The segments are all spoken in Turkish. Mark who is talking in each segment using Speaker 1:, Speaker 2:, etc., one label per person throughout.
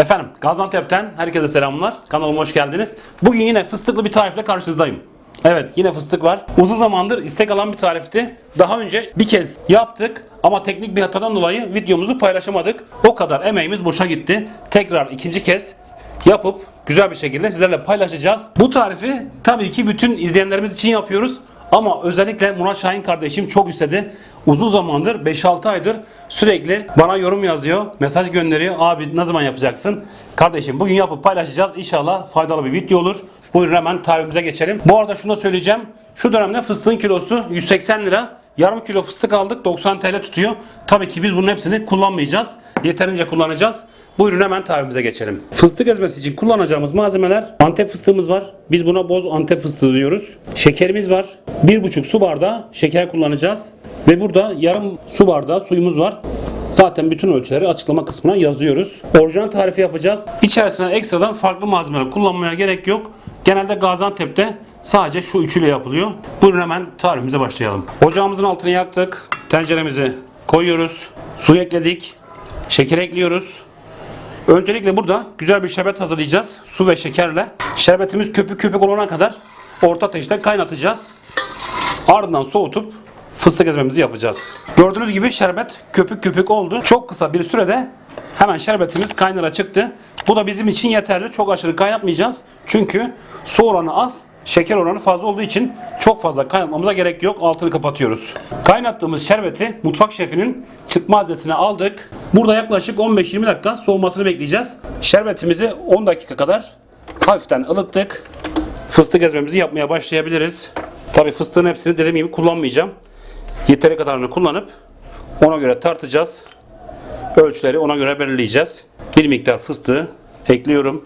Speaker 1: Efendim Gaziantep'ten herkese selamlar. Kanalıma hoş geldiniz. Bugün yine fıstıklı bir tarifle karşınızdayım. Evet yine fıstık var. Uzun zamandır istek alan bir tarifti. Daha önce bir kez yaptık ama teknik bir hatadan dolayı videomuzu paylaşamadık. O kadar emeğimiz boşa gitti. Tekrar ikinci kez yapıp güzel bir şekilde sizlerle paylaşacağız. Bu tarifi tabii ki bütün izleyenlerimiz için yapıyoruz. Ama özellikle Murat Şahin kardeşim çok istedi. Uzun zamandır 5-6 aydır sürekli bana yorum yazıyor, mesaj gönderiyor. Abi ne zaman yapacaksın? Kardeşim bugün yapıp paylaşacağız. İnşallah faydalı bir video olur. Buyurun hemen tarifimize geçelim. Bu arada şunu da söyleyeceğim. Şu dönemde fıstığın kilosu 180 lira. Yarım kilo fıstık aldık 90 TL tutuyor. Tabii ki biz bunun hepsini kullanmayacağız. Yeterince kullanacağız. Buyurun hemen tarifimize geçelim. Fıstık ezmesi için kullanacağımız malzemeler Antep fıstığımız var. Biz buna boz Antep fıstığı diyoruz. Şekerimiz var. 1,5 su bardağı şeker kullanacağız. Ve burada yarım su bardağı suyumuz var. Zaten bütün ölçüleri açıklama kısmına yazıyoruz. Orijinal tarifi yapacağız. İçerisine ekstradan farklı malzemeler kullanmaya gerek yok. Genelde Gaziantep'te sadece şu üçüyle yapılıyor. Buyurun hemen tarifimize başlayalım. Ocağımızın altını yaktık. Tenceremizi koyuyoruz. Su ekledik. Şeker ekliyoruz. Öncelikle burada güzel bir şerbet hazırlayacağız. Su ve şekerle. Şerbetimiz köpük köpük olana kadar orta ateşte kaynatacağız. Ardından soğutup fıstık ezmemizi yapacağız. Gördüğünüz gibi şerbet köpük köpük oldu. Çok kısa bir sürede hemen şerbetimiz kaynara çıktı. Bu da bizim için yeterli. Çok aşırı kaynatmayacağız. Çünkü su oranı az, şeker oranı fazla olduğu için çok fazla kaynatmamıza gerek yok. Altını kapatıyoruz. Kaynattığımız şerbeti mutfak şefinin çıkma haznesine aldık. Burada yaklaşık 15-20 dakika soğumasını bekleyeceğiz. Şerbetimizi 10 dakika kadar hafiften ılıttık. Fıstık ezmemizi yapmaya başlayabiliriz. Tabi fıstığın hepsini dediğim gibi kullanmayacağım. Yeteri kadarını kullanıp ona göre tartacağız. Ölçüleri ona göre belirleyeceğiz. Bir miktar fıstığı ekliyorum.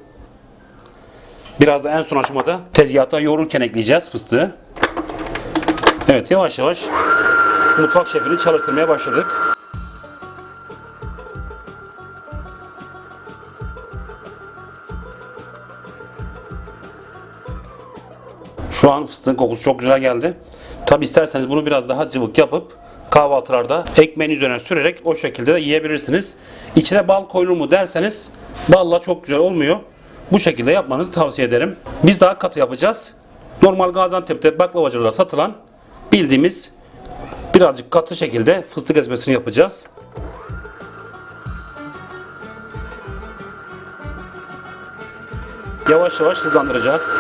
Speaker 1: Biraz da en son aşamada tezgahta yoğururken ekleyeceğiz fıstığı. Evet yavaş yavaş mutfak şefini çalıştırmaya başladık. Şu an fıstığın kokusu çok güzel geldi. Tabi isterseniz bunu biraz daha cıvık yapıp kahvaltılarda ekmeğin üzerine sürerek o şekilde de yiyebilirsiniz. İçine bal koyulur mu derseniz balla çok güzel olmuyor. Bu şekilde yapmanızı tavsiye ederim. Biz daha katı yapacağız. Normal Gaziantep'te baklavacılarda satılan bildiğimiz birazcık katı şekilde fıstık ezmesini yapacağız. Yavaş yavaş hızlandıracağız.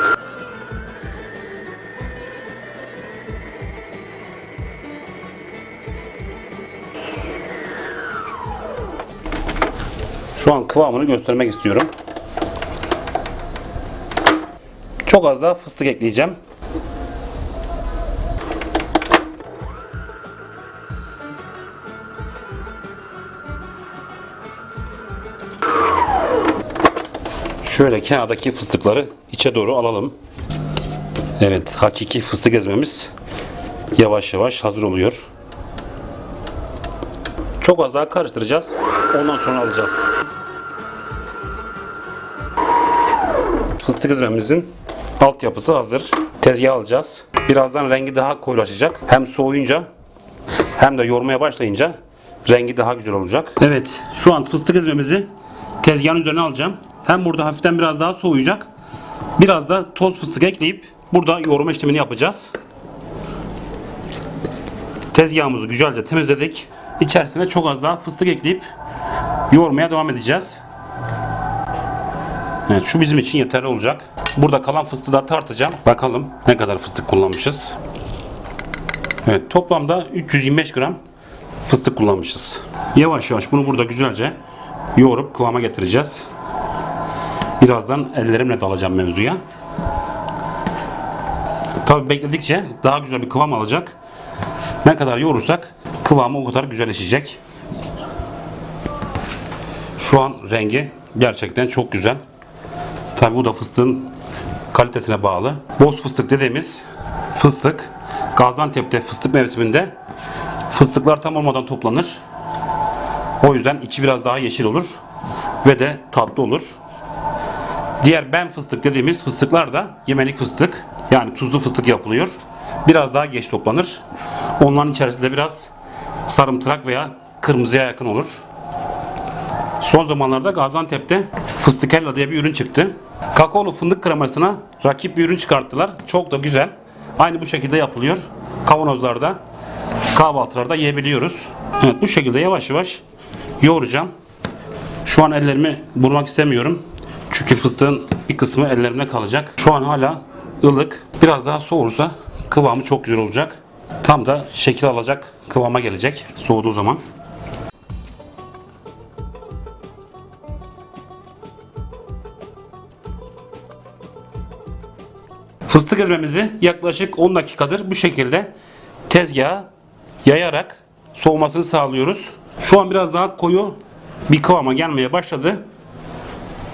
Speaker 1: Şu an kıvamını göstermek istiyorum. Çok az daha fıstık ekleyeceğim. Şöyle kenardaki fıstıkları içe doğru alalım. Evet, hakiki fıstık ezmemiz yavaş yavaş hazır oluyor. Çok az daha karıştıracağız. Ondan sonra alacağız. Fıstık ezmemizin altyapısı hazır. Tezgaha alacağız. Birazdan rengi daha koyulaşacak. Hem soğuyunca hem de yoğurmaya başlayınca rengi daha güzel olacak. Evet, şu an fıstık ezmemizi tezgahın üzerine alacağım. Hem burada hafiften biraz daha soğuyacak. Biraz da toz fıstık ekleyip burada yoğurma işlemini yapacağız. Tezgahımızı güzelce temizledik. İçerisine çok az daha fıstık ekleyip yoğurmaya devam edeceğiz. Evet, şu bizim için yeterli olacak. Burada kalan fıstığı da tartacağım. Bakalım ne kadar fıstık kullanmışız. Evet, toplamda 325 gram fıstık kullanmışız. Yavaş yavaş bunu burada güzelce yoğurup kıvama getireceğiz. Birazdan ellerimle dalacağım mevzuya. Tabi bekledikçe daha güzel bir kıvam alacak. Ne kadar yoğurursak kıvamı o kadar güzelleşecek. Şu an rengi gerçekten çok güzel. Tabi bu da fıstığın kalitesine bağlı. Boz fıstık dediğimiz fıstık Gaziantep'te fıstık mevsiminde fıstıklar tam olmadan toplanır. O yüzden içi biraz daha yeşil olur ve de tatlı olur. Diğer ben fıstık dediğimiz fıstıklar da yemelik fıstık yani tuzlu fıstık yapılıyor. Biraz daha geç toplanır. Onların içerisinde biraz sarımtırak veya kırmızıya yakın olur. Son zamanlarda Gaziantep'te fıstıkella diye bir ürün çıktı. Kakaolu fındık kremasına rakip bir ürün çıkarttılar. Çok da güzel. Aynı bu şekilde yapılıyor. Kavanozlarda, kahvaltılarda yiyebiliyoruz. Evet bu şekilde yavaş yavaş yoğuracağım. Şu an ellerimi vurmak istemiyorum. Çünkü fıstığın bir kısmı ellerimde kalacak. Şu an hala ılık. Biraz daha soğursa kıvamı çok güzel olacak. Tam da şekil alacak kıvama gelecek soğuduğu zaman. Fıstık ezmemizi yaklaşık 10 dakikadır bu şekilde tezgaha yayarak soğumasını sağlıyoruz. Şu an biraz daha koyu bir kıvama gelmeye başladı.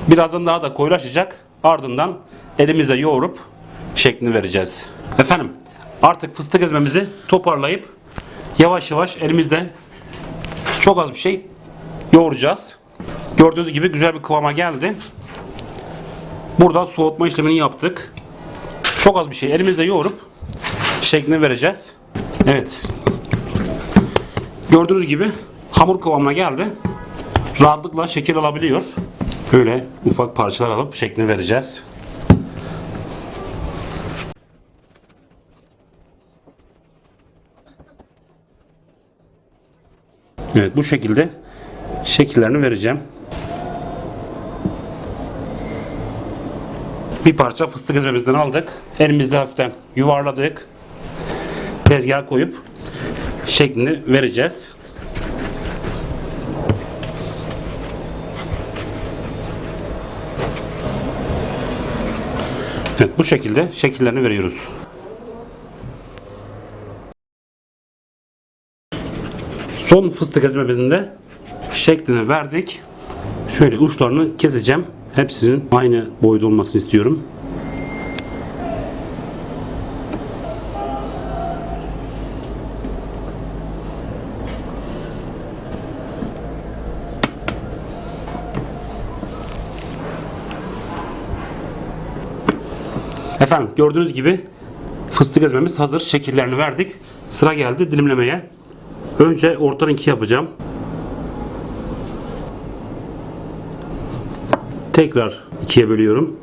Speaker 1: Birazdan daha da koyulaşacak. Ardından elimizle yoğurup şeklini vereceğiz. Efendim artık fıstık ezmemizi toparlayıp yavaş yavaş elimizde çok az bir şey yoğuracağız. Gördüğünüz gibi güzel bir kıvama geldi. Burada soğutma işlemini yaptık. Çok az bir şey elimizle yoğurup şeklini vereceğiz. Evet. Gördüğünüz gibi hamur kıvamına geldi. Rahatlıkla şekil alabiliyor. Böyle ufak parçalar alıp şeklini vereceğiz. Evet bu şekilde şekillerini vereceğim. Bir parça fıstık ezmemizden aldık. Elimizde hafiften yuvarladık. Tezgaha koyup şeklini vereceğiz. Evet bu şekilde şekillerini veriyoruz. Son fıstık ezmemizin de şeklini verdik. Şöyle uçlarını keseceğim. Hepsinin aynı boyda olmasını istiyorum. Efendim gördüğünüz gibi fıstık ezmemiz hazır. Şekillerini verdik. Sıra geldi dilimlemeye. Önce ortadan iki yapacağım. Tekrar ikiye bölüyorum.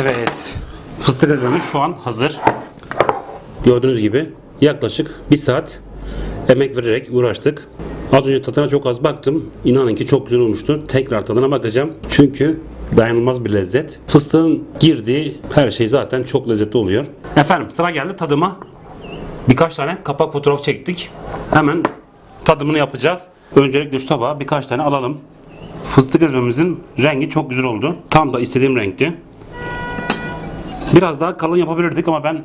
Speaker 1: Evet. Fıstık ezmemiz şu an hazır. Gördüğünüz gibi yaklaşık bir saat emek vererek uğraştık. Az önce tadına çok az baktım. İnanın ki çok güzel olmuştu. Tekrar tadına bakacağım. Çünkü dayanılmaz bir lezzet. Fıstığın girdiği her şey zaten çok lezzetli oluyor. Efendim sıra geldi tadıma. Birkaç tane kapak fotoğraf çektik. Hemen tadımını yapacağız. Öncelikle şu tabağa birkaç tane alalım. Fıstık ezmemizin rengi çok güzel oldu. Tam da istediğim renkti. Biraz daha kalın yapabilirdik ama ben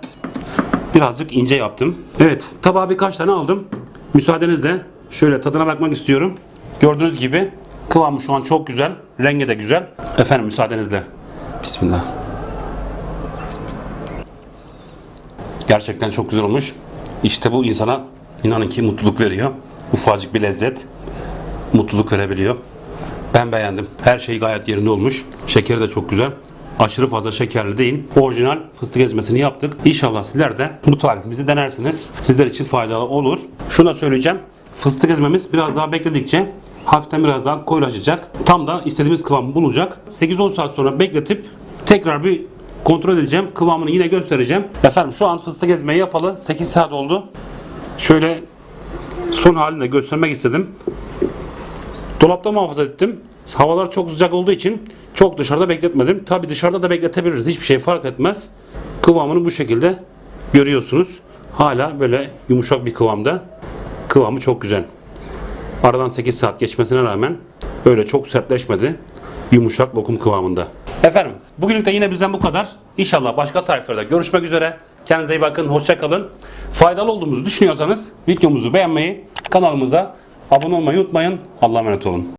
Speaker 1: birazcık ince yaptım. Evet tabağa birkaç tane aldım. Müsaadenizle şöyle tadına bakmak istiyorum. Gördüğünüz gibi kıvamı şu an çok güzel. Rengi de güzel. Efendim müsaadenizle. Bismillah. Gerçekten çok güzel olmuş. İşte bu insana inanın ki mutluluk veriyor. Ufacık bir lezzet mutluluk verebiliyor. Ben beğendim. Her şey gayet yerinde olmuş. Şekeri de çok güzel. Aşırı fazla şekerli değil. Orijinal fıstık ezmesini yaptık. İnşallah sizler de bu tarifimizi denersiniz. Sizler için faydalı olur. Şunu da söyleyeceğim. Fıstık ezmemiz biraz daha bekledikçe hafiften biraz daha koyulaşacak. Tam da istediğimiz kıvamı bulacak. 8-10 saat sonra bekletip tekrar bir kontrol edeceğim. Kıvamını yine göstereceğim. Efendim şu an fıstık ezmeyi yapalı 8 saat oldu. Şöyle son halini de göstermek istedim. Dolapta muhafaza ettim. Havalar çok sıcak olduğu için çok dışarıda bekletmedim. Tabi dışarıda da bekletebiliriz. Hiçbir şey fark etmez. Kıvamını bu şekilde görüyorsunuz. Hala böyle yumuşak bir kıvamda. Kıvamı çok güzel. Aradan 8 saat geçmesine rağmen öyle çok sertleşmedi. Yumuşak lokum kıvamında. Efendim bugünlük de yine bizden bu kadar. İnşallah başka tariflerde görüşmek üzere. Kendinize iyi bakın. Hoşça kalın. Faydalı olduğumuzu düşünüyorsanız videomuzu beğenmeyi, kanalımıza abone olmayı unutmayın. Allah'a emanet olun.